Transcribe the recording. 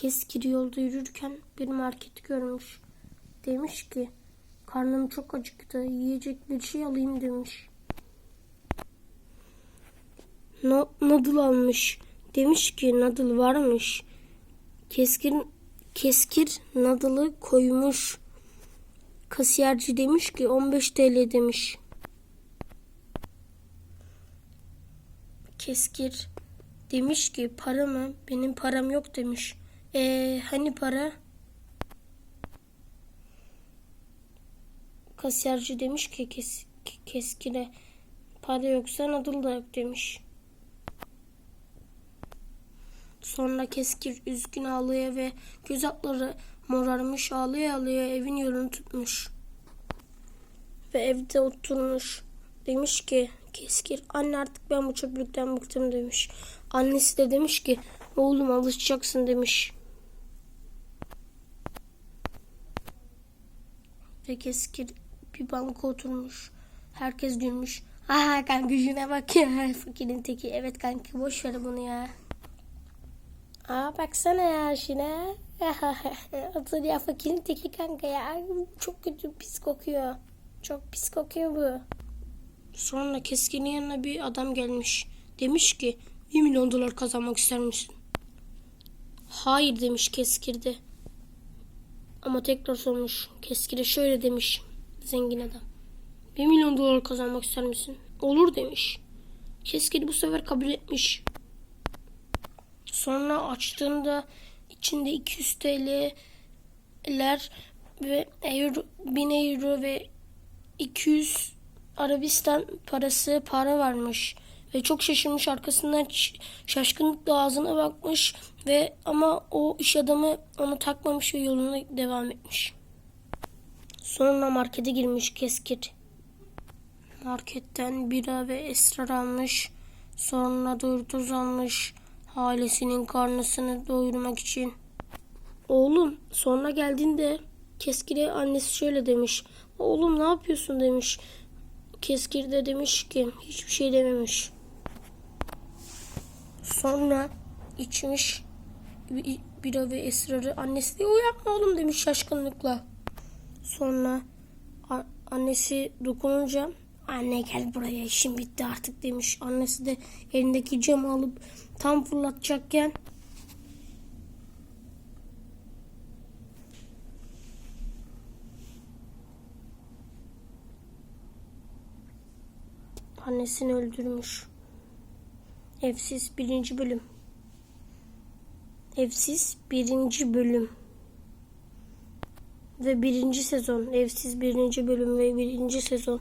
Keskir yolda yürürken bir marketi görmüş. Demiş ki karnım çok acıktı yiyecek bir şey alayım demiş. No, almış. Demiş ki noodle varmış. Keskir, keskir noodle'ı koymuş. Kasiyerci demiş ki 15 TL demiş. Keskir demiş ki para mı? Benim param yok demiş. E hani para? Kasiyerci demiş ki kes, keskire para yoksa noodle da yok demiş. Sonra keskir üzgün ağlıyor ve göz altları morarmış ağlaya ağlaya evin yolunu tutmuş. Ve evde oturmuş. Demiş ki keskir anne artık ben bu çöplükten bıktım demiş. Annesi de demiş ki oğlum alışacaksın demiş. Ve keskir bir banka oturmuş. Herkes gülmüş. Ha kanka gücüne bak ya. Fakirin teki. Evet kanka boş ver bunu ya. Aa baksana ya şuna. Otur ya fakirin teki kanka ya. Çok kötü pis kokuyor. Çok pis kokuyor bu. Sonra keskinin yanına bir adam gelmiş. Demiş ki 1 milyon dolar kazanmak ister misin? Hayır demiş keskirde. Ama tekrar sormuş. Keskire şöyle demiş zengin adam. 1 milyon dolar kazanmak ister misin? Olur demiş. Keskir bu sefer kabul etmiş. Sonra açtığında içinde 200 TL'ler ve euro, 1000 euro ve 200 Arabistan parası para varmış. Ve çok şaşırmış arkasından şaşkınlıkla ağzına bakmış ve ama o iş adamı onu takmamış ve yoluna devam etmiş. Sonra markete girmiş keskir. Marketten bira ve esrar almış. Sonra doyurtuz almış. Ailesinin karnısını doyurmak için. Oğlum sonra geldiğinde Keskir'e annesi şöyle demiş. Oğlum ne yapıyorsun demiş. Keskir de demiş ki hiçbir şey dememiş. Sonra içmiş bi- bira ve esrarı. Annesi de uyanma oğlum demiş şaşkınlıkla. Sonra annesi dokununca anne gel buraya işim bitti artık demiş. Annesi de elindeki camı alıp tam fırlatacakken annesini öldürmüş. Evsiz birinci bölüm. Evsiz birinci bölüm. Ve birinci sezon. Evsiz birinci bölüm ve birinci sezon.